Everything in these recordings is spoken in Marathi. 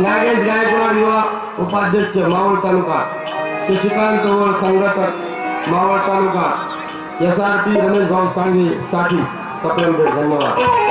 नागेश गायकवाड युवा उपाध्यक्ष मावळ तालुका शशिकांत ओळ संघटक Maval taluka S R P Ramesh भाऊ सांगवी साठी सप्रेम धन्यवाद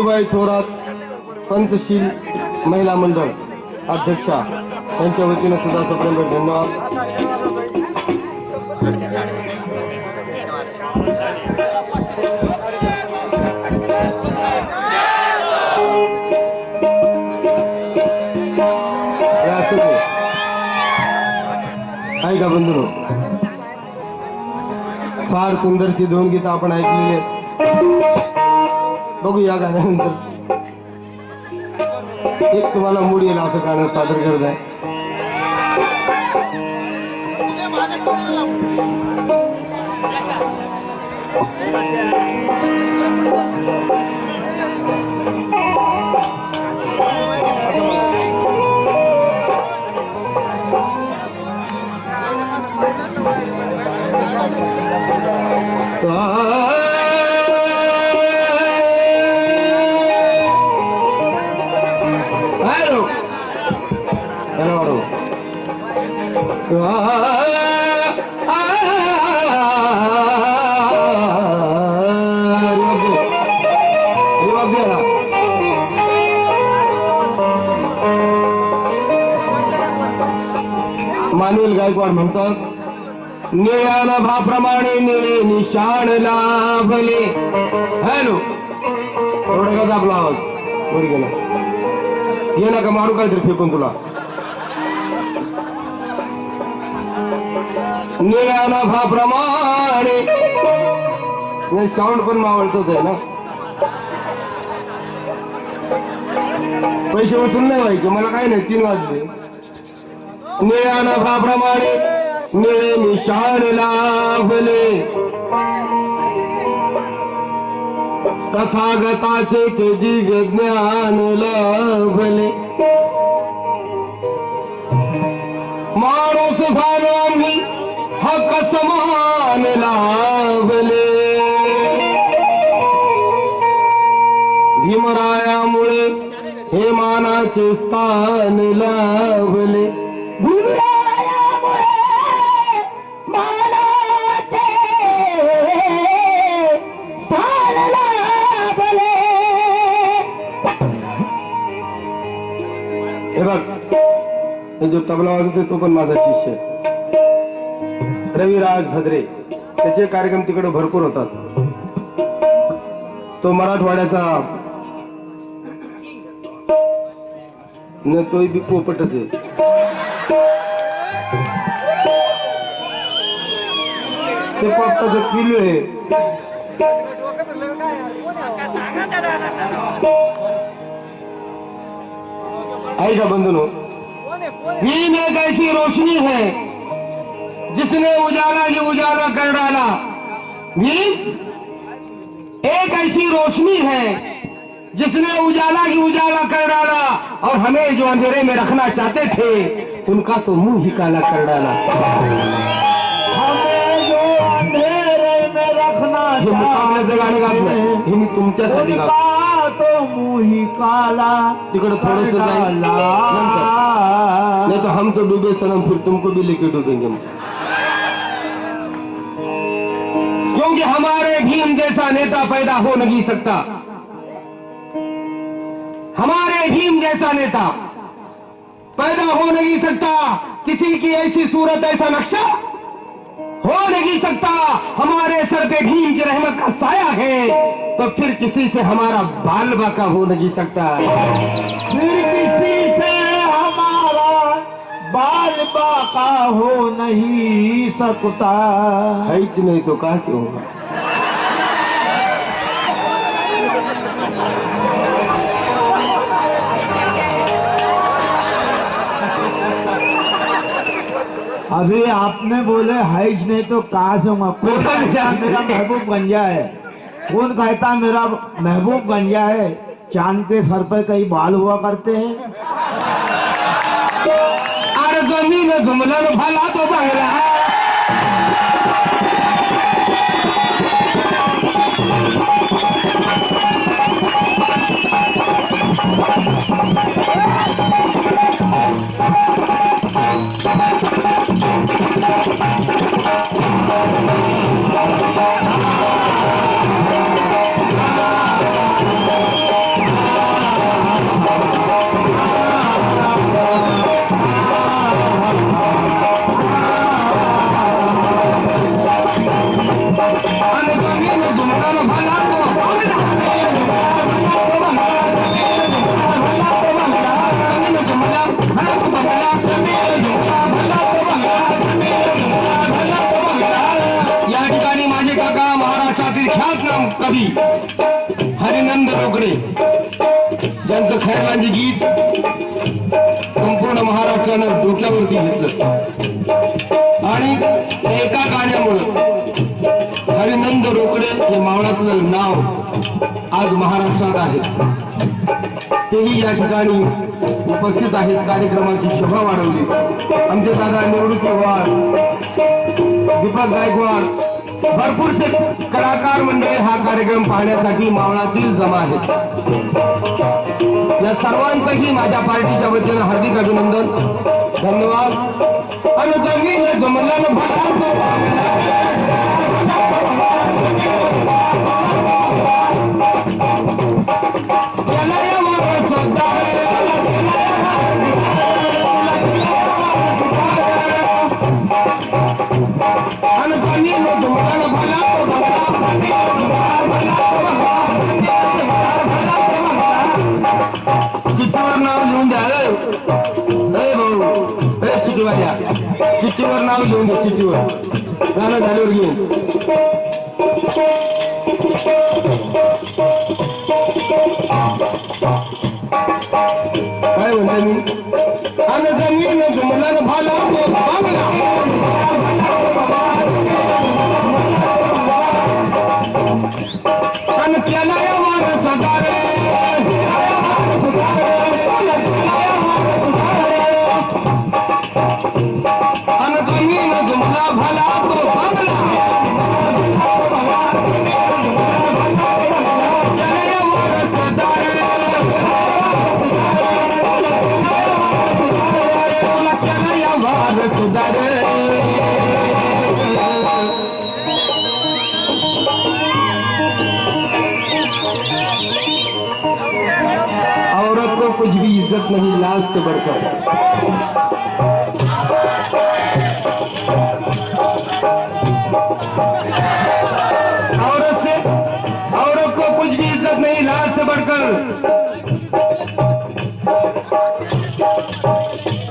इंदुबाई थोरात पंतशील महिला मंडळ अध्यक्षा यांच्या वतीनं सुद्धा सप्रेम धन्यवाद. का ऐका बंधू फार सुंदरची दोन गीतं आपण ऐकलेली आहेत. बघूया गाण्यानंतर एक तुम्हाला मूड येईल असं गाणं सादर करत आहे हॅलो मानवेल गायकवाड म्हणतात निळ्या नभाप्रमाणे निळे निशाण लाभले. हॅलो. एवढं का दाबला आवाज बरी गेला ये नका मारू काहीतरी फेकून तुला. निळ्या नाही साऊंड पण मावळतच आहे ना. पैसे उचलून नाही व्हायचे मला काय नाही तीन वाजले. निळ्या नभाप्रमाणे निळे निशाण लाभले. तथागताचे ते दिव्य ज्ञान लाभले. माणूस झालो आम्ही हक्क समान लाभले भीमरायामुळे हे मानाचे स्थान लाभले. हे बघ जो तबला वाजवतो तो पण माझा शिष्य आहे. रविराज भद्रे त्याचे कार्यक्रम तिकडे भरपूर होतात. तो मराठवाड्याचा न तोही बी पोपटच आहे. ते पोपटाचं किलो आहे. आई का बंधनो भीम एक ऐसी रोशनी है जिसने उजाला ही उजाला कर डाला। भीम एक ऐसी रोशनी है जिसने उजाला ही उजाला कर डाला और हमें जो अंधेरे में रखना चाहते थे उनका तो मुँह ही काला कर डाला। हमें जो अंधेरे में रखना हे। मुकाबल्याचं गाणं गात हे मी तुमच्यासाठी गातो तो मुँह ही काला तिकडे थोडस जाईल नंतर नहीं तो हम तो डूबे सनम फिर तुमको भी लेके डूबेंगे क्योंकि हमारे भीम जैसा नेता पैदा हो नहीं सकता। हमारे भीम जैसा नेता पैदा हो नहीं सकता। किसी की ऐसी सूरत, ऐसा नक्शा हो नहीं सकता। हमारे सर पे भीम की रहमत का साया है तो फिर किसी से हमारा बाल बाका हो नहीं सकता। बाल बाका हो नहीं सकता। है ही नहीं तो कहा से होगा? अभी आपने बोले हाइज नहीं तो कहा से होगा? कौन कहता मेरा महबूब गंजा है कौन कहता मेरा महबूब गंजा है चाँद के सर पर कई बाल हुआ करते हैं। मीन घुमलन भला तो बंगला Thank कवी हरिनंद रोकडे ज्यांचं खैरलांची गीत संपूर्ण महाराष्ट्रानं डोक्यावरती घेतलं. आणि एका गाण्यामुळं हरिनंद रोकडे हे मावळातलं नाव आज महाराष्ट्रात आहे. तेही या ठिकाणी उपस्थित आहेत. कार्यक्रमाची शोभा वाढवली. आमचे दादा निवडणुकी वाढ दीपक गायकवाड भरपूरसे कलाकार मंडळी हा कार्यक्रम पाहण्यासाठी मावळातील जमा आहेत. या सर्वांचंही माझ्या पार्टीच्या वतीनं हार्दिक अभिनंदन. धन्यवाद. आणि जमीन जमल्यानं ए द्या चिठ्ठीवर नाव लिहून द्या चिठ्ठीवर. गाणं झाल्यावर घेऊन. काय म्हणताय मी? आणि जमीन जुमला भाला बांगला भाला तो बांगला त्याला या वार सदारे तुला त्याला या वार सदारे औरत को कुछ भी इज्जत नहीं लाज से बढ़कर। नहीं लाज से बढ़कर।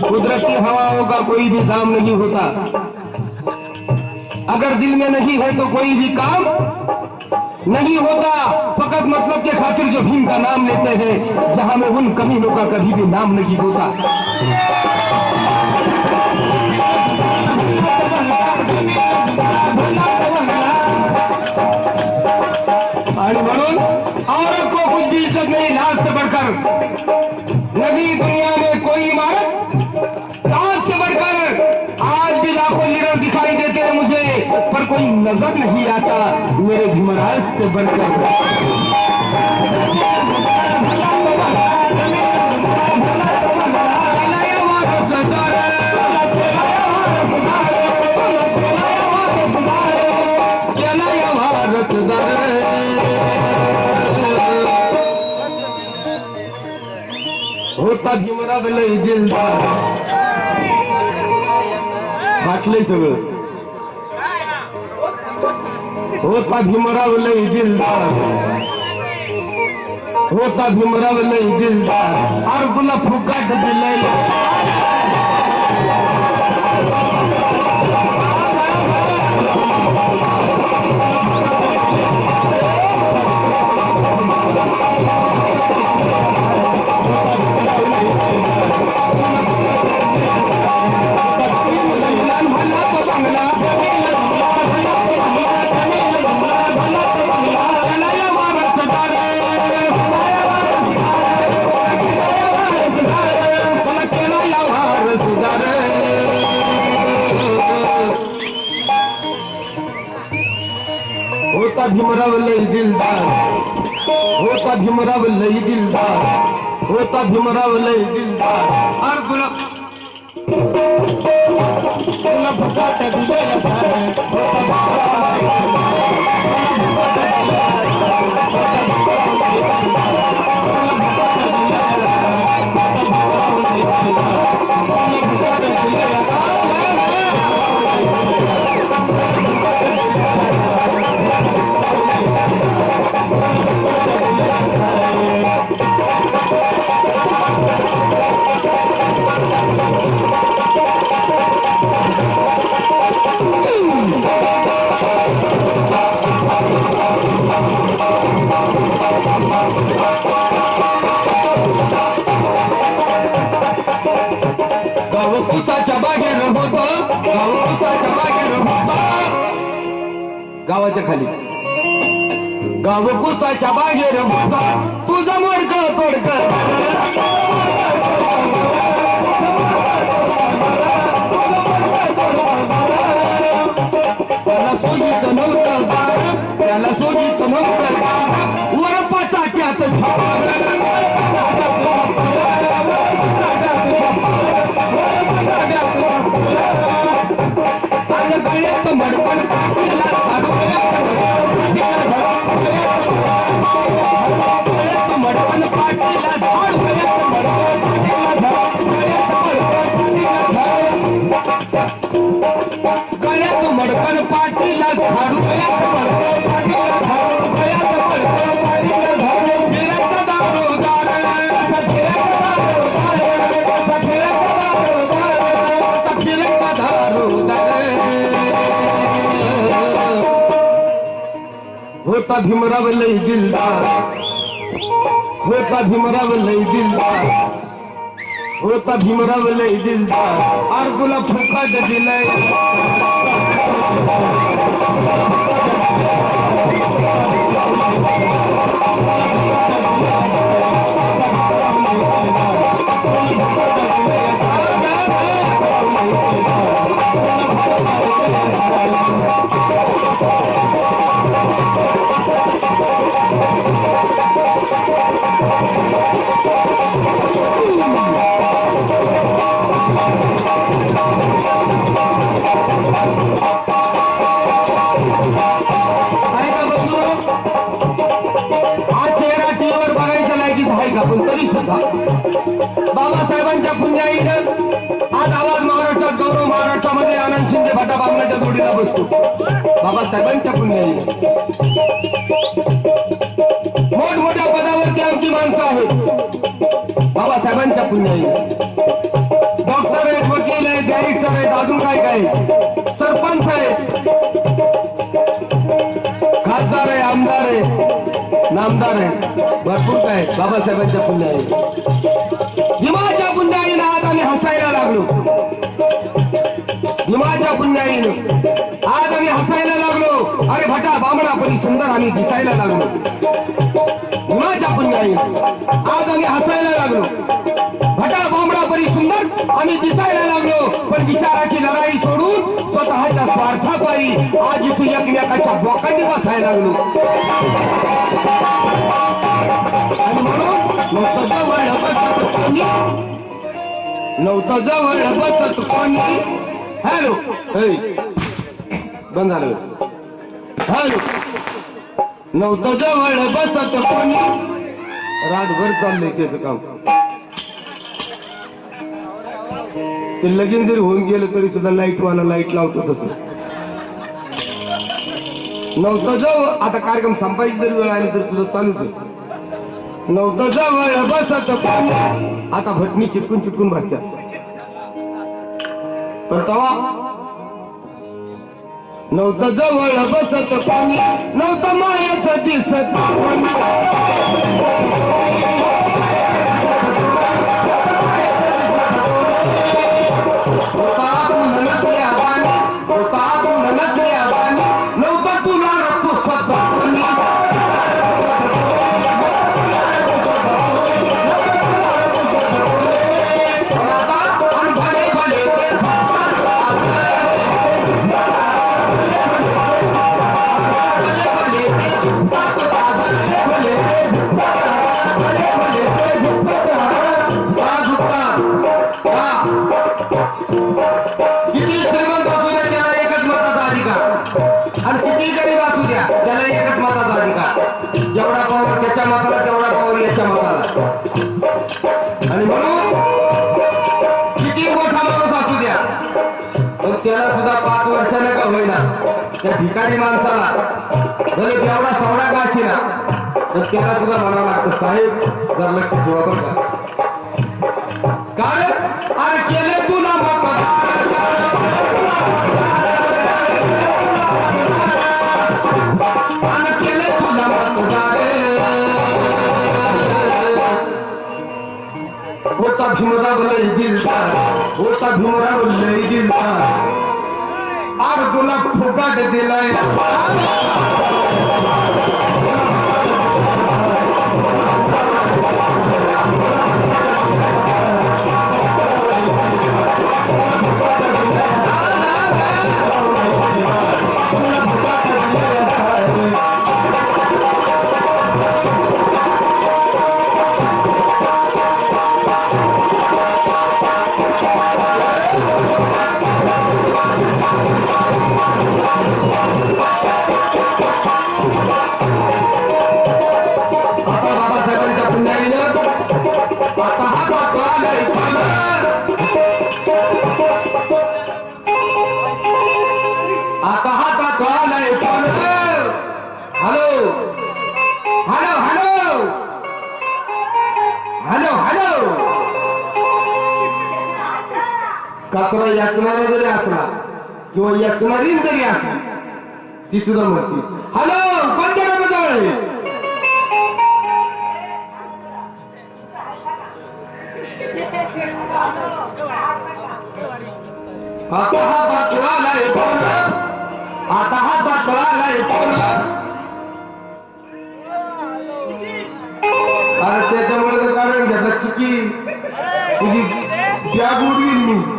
कुदरती हवाओं का कोई भी दाम नहीं होता। अगर दिल में नहीं है तो कोई भी काम नहीं होता। फकत मतलब के खातिर जो भीम का नाम लेते हैं, जहाँ में उन कमीनों का कभी भी नाम नहीं होता। इज़्ज़त नहीं लाज से बढ़कर नदी दुनिया में कोई इमारत लाज से बढ़कर आज भी लाखों लीडर दिखाई देते हैं मुझे, पर कोई नज़र नहीं आता मेरे भीमराज से बढ़कर। होता जिल्हा वाटलंय सगळं. होता भीमराव जिल्हा होता भीमराव जिल्हा दिलदार तुला फुकाट दिलंय. होता भीमराव लय दिलदार. होता भीमराव लय दिलदार. होता भीमराव लय दिलदार. और तुला तुला फुकाट दिलंय गावाच्या खाली. गाव कुसाच्या बागेर तुझा तुझं मोडक तोडक. होता भीमराव लई दिलदार होता भीमराव लई दिलदार होता भीमराव लई दिलदार आर तुला फुकट का पण तरी बाबासाहेबांच्या पुण्याईनं आज आवाज महाराष्ट्रात गौरव महाराष्ट्रामध्ये आनंद शिंदे भटा बामणाच्या जोडीला बसतो. बाबासाहेबांच्या पुण्याईनं. मोठमोठ्या पदावरती आमची माणसं आहेत. बाबासाहेबांच्या पुण्याईनं. डॉक्टर आहेत वकील आहेत बॅरिस्टर आहेत अजून काय काय सरपंच आहेत. खासदार आहे आमदार आहे. नामदार आहेत. भरपूर काय? बाबासाहेबांच्या पुण्य आहेत. हिमाच्या पुण्याईनं आज आम्ही हसायला लागलो. हिमाच्या पुण्याईनं आज आम्ही हसायला लागलो. अरे भटा बामणा पण सुंदर आम्ही दिसायला लागलो. हिमाच्या पुण्याईनं आज आम्ही हसायला लागलो. सुंदर आम्ही दिसायला लागलो पण विचाराची लढाई सोडून स्वतःच्या स्वार्थापायी आज इथून एकमेकाच्या बोकांनी बसायला लागलो. आणि म्हणून नव्हतं जवळ बसत नव्हतं जवळ बसत कोणी हॅलो बंद झालं. हॅलो नव्हतं जवळ बसत कोणी रातभर चाललंय त्याचं काम. ते लगीन जरी होऊन गेलं तरी सुद्धा लाइट वाला लाइट लावतो तसं. नव्हतं जाऊ आता कार्यक्रम संपायची जरी वेळ आली तर तुझं चालूच आहे नव्हतं जवळ बसत आता. भटणी चिटकून चिटकून बसतात पण तेव्हा नव्हतं जवळ बसत कोणी नव्हतं मायाचं दिसत. सुद्धा पाच वर्षानं का होईना त्या ठिकाणी माणसाला. म्हणजे भले तेवढा सवडा का असेना? तर त्याला सुद्धा म्हणावं लागतं साहेब जर लक्ष ठेवा बरं का. कारण अरे केले तू ना होता भीमराव लय दिलदार. होता भीमराव लय दिलदार. आर तुला फुका फुकट ती सुद्धा म्हणते हॅलो कोणत्या आहे आता हा बातलालाय फोन आता हा बातलालाय फोन अरे त्याच्यामुळे कारण घेतला चुकी. तुझी बॅग उडवीन मी.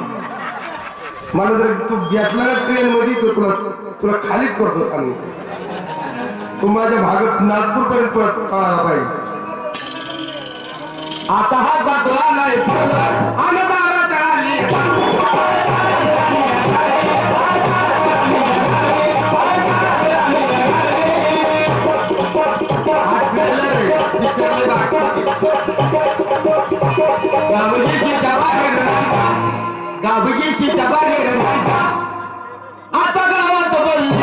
मला जर तू घेतला ना ट्रेन मध्ये तर तुला तुला खालीच करतो आम्ही तू माझ्या भागात नागपूर पर्यंत कळायला पाहिजे. आता हा बातलालाय फोन आनंदाला आली. गावगीची जबाहेर गावगीची रंगाचा आता गावात बोलली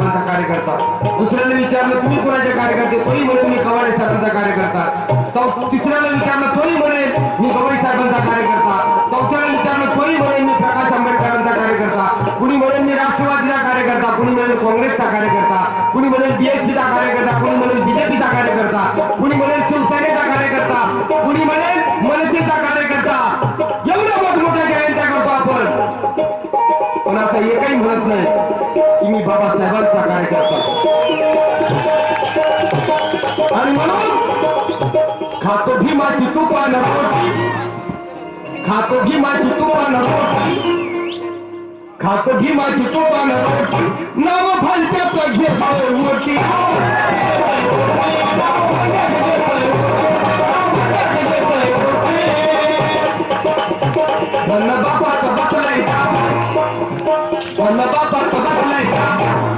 साहेबांचा कार्यकर्ता. दुसऱ्याला विचारलं तुम्ही कुणाचे कार्यकर्ते? कोणी म्हणेल मी कवाडे साहेबांचा कार्यकर्ता. तिसऱ्याला विचारलं कोणी म्हणेल मी गवई साहेबांचा कार्यकर्ता. चौथ्याला विचारलं कोणी म्हणेल मी प्रकाश आंबेडकरांचा कार्यकर्ता. कुणी म्हणेल मी राष्ट्रवादीचा कार्यकर्ता. कुणी म्हणेल काँग्रेसचा कार्यकर्ता. कुणी म्हणेल बीएसपीचा कार्यकर्ता. कुणी म्हणेल बीजेपीचा कार्यकर्ता. कुणी म्हणेल शिवसेनेचा कार्यकर्ता. कुणी म्हणेल मनसेचा कार्यकर्ता. एवढं मोठमोठ्या जयंत्या करतो आपण. पण असं एकही म्हणत नाही की मी बाबासाहेबांचा कार्यकर्ता. आणि म्हणून खातो भीमाची तुपान रोटी. खातो भीमाची तुपान रोटी. खातो भीमाची तुपान रोटी. नाव फालत्याचं घेतो मोठी. वन्न बापाचं बसलाय. का वन्न Huwag mapapagpapalay.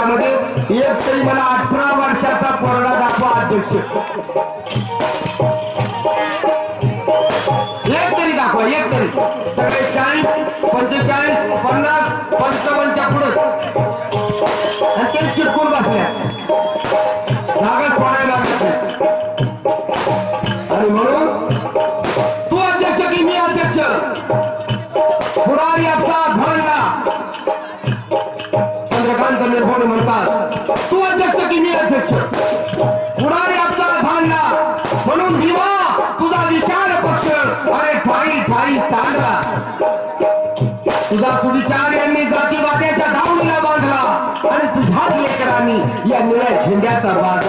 वर्षामध्ये एक तरी मला अठरा वर्षाचा कोरोना दाखवा अध्यक्ष. एक तरी दाखवा एक तरी. सगळे तुझा खुडीचार यांनी जातीवाद्याच्या धावणीला बांधला. आणि तुझ्याच लेकरांनी या निळ्या झेंड्याचा वाद